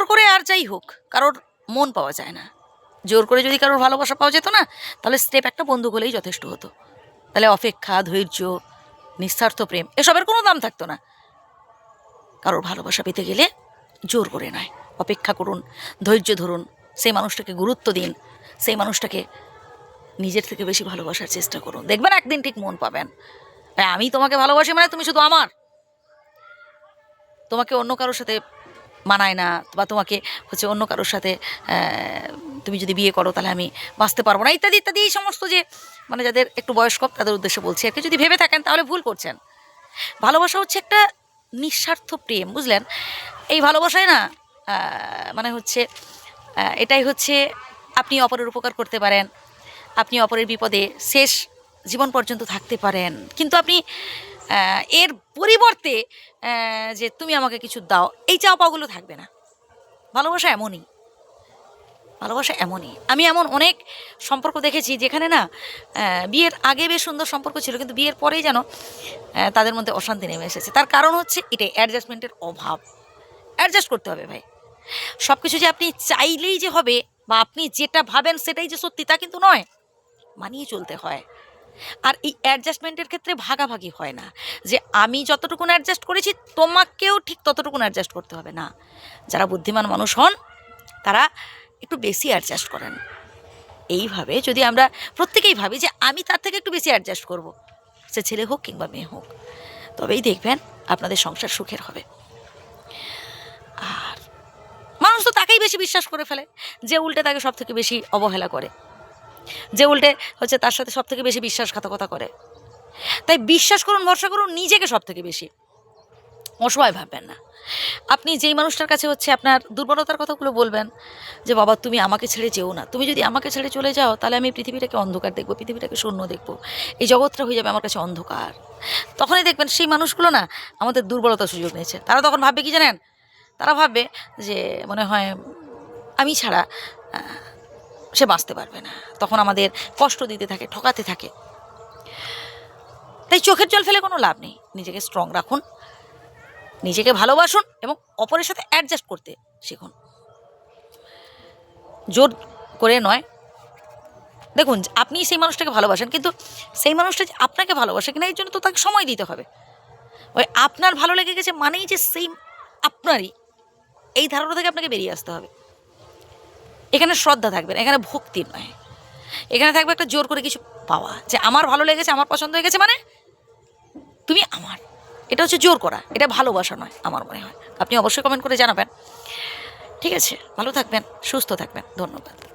জোর করে আর যাই হোক, কারোর মন পাওয়া যায় না। জোর করে যদি কারোর ভালোবাসা পাওয়া যেত না, তাহলে স্টেপ একটা বন্দুক হলেই যথেষ্ট হতো। তাহলে অপেক্ষা, ধৈর্য, নিঃস্বার্থ প্রেম এসবের কোনো দাম থাকতো না। কারোর ভালোবাসা পেতে গেলে জোর করে নয়। অপেক্ষা করুন, ধৈর্য ধরুন, সেই মানুষটাকে গুরুত্ব দিন, সেই মানুষটাকে নিজের থেকে বেশি ভালোবাসার চেষ্টা করুন। দেখবেন একদিন ঠিক মন পাবেন। আমি তোমাকে ভালোবাসি মানে তুমি শুধু আমার। তোমাকে অন্য কারোর সাথে মানায় না বা তোমাকে হচ্ছে অন্য কারোর সাথে তুমি যদি বিয়ে করো তাহলে আমি বাঁচতে পারব না, ইত্যাদি ইত্যাদি, এই সমস্ত যে মানে যাদের একটু বয়স্ক, তাদের উদ্দেশ্যে বলছি। আর যদি ভেবে থাকেন তাহলে ভুল করছেন। ভালোবাসা হচ্ছে একটা নিঃস্বার্থ প্রেম, বুঝলেন? এই ভালোবাসায় না মানে হচ্ছে এটাই হচ্ছে আপনি অপরের উপকার করতে পারেন, আপনি অপরের বিপদে শেষ জীবন পর্যন্ত থাকতে পারেন। কিন্তু আপনি এর পরিবর্তে যে তুমি আমাকে কিছু দাও, এই চাওয়া পাওয়াগুলো থাকবে না। ভালোবাসা এমনই। ভালোবাসা এমনই। আমি এমন অনেক সম্পর্ক দেখেছি যেখানে না বিয়ের আগে বেশ সুন্দর সম্পর্ক ছিল, কিন্তু বিয়ের পরেই যেন তাদের মধ্যে অশান্তি নেমে এসেছে। তার কারণ হচ্ছে এটাই অ্যাডজাস্টমেন্টের অভাব। অ্যাডজাস্ট করতে হবে ভাই। সব কিছু যে আপনি চাইলেই যে হবে, বা আপনি যেটা ভাবেন সেটাই যে সত্যি তা কিন্তু নয়। মানিয়ে চলতে হয়। আর এই অ্যাডজাস্টমেন্টের ক্ষেত্রে ভাগাভাগি হয় না। যে আমি যতটুকুন অ্যাডজাস্ট করেছি, তোমাকেও ঠিক ততটুকুন অ্যাডজাস্ট করতে হবে না। যারা বুদ্ধিমান মানুষ হন, তারা একটু বেশি অ্যাডজাস্ট করেন। এইভাবে যদি আমরা প্রত্যেকেই ভাবি যে আমি তার থেকে একটু বেশি অ্যাডজাস্ট করব, সে ছেলে হোক কিংবা মেয়ে হোক, তবেই দেখবেন আপনাদের সংসার সুখের হবে। আর মানুষ তো তাকেই বেশি বিশ্বাস করে ফেলে, যে উল্টে তাকে সব থেকে বেশি অবহেলা করে। যে উল্টে হচ্ছে তার সাথে সব থেকে বেশি বিশ্বাসঘাতকতা করে। তাই বিশ্বাস করুন, ভরসা করুন, নিজেকে সব থেকে বেশি। অসহায় ভাববেন না। আপনি যেই মানুষটার কাছে হচ্ছে আপনার দুর্বলতার কথাগুলো বলবেন যে, বাবা, তুমি আমাকে ছেড়ে যেও না। তুমি যদি আমাকে ছেড়ে চলে যাও, তাহলে আমি পৃথিবীটাকে অন্ধকার দেখব, পৃথিবীটাকে শূন্য দেখব। এই জগৎটা হয়ে যাবে আমার কাছে অন্ধকার। তখনই দেখবেন সেই মানুষগুলো না আমাদের দুর্বলতার সুযোগ নিয়েছে। তারা তখন ভাববে কি জানেন? তারা ভাববে যে, মনে হয় আমি ছাড়া সে বাঁচতে পারবে না। তখন আমাদের কষ্ট দিতে থাকে, ঠকাতে থাকে। তাই চোখের জল ফেলে কোনো লাভ নেই। নিজেকে স্ট্রং রাখুন, নিজেকে ভালোবাসুন এবং অপরের সাথে অ্যাডজাস্ট করতে শিখুন। জোর করে নয়। দেখুন, আপনি সেই মানুষটাকে ভালোবাসেন, কিন্তু সেই মানুষটা যে আপনাকে ভালোবাসে কিনা, এর জন্য তো তাকে সময় দিতে হবে। ওই আপনার ভালো লেগে গেছে মানেই যে সেই আপনারই। এই ধারণা থেকে আপনাকে বেরিয়ে আসতে হবে। এখানে শ্রদ্ধা থাকবে না, এখানে ভক্তি নয়। এখানে থাকবে একটা জোর করে কিছু পাওয়া, যে আমার ভালো লেগেছে, আমার পছন্দ হয়ে গেছে মানে তুমি আমার। এটা হচ্ছে জোর করা, এটা ভালোবাসা নয়, আমার মনে হয়। আপনি অবশ্যই কমেন্ট করে জানাবেন। ঠিক আছে, ভালো থাকবেন, সুস্থ থাকবেন, ধন্যবাদ।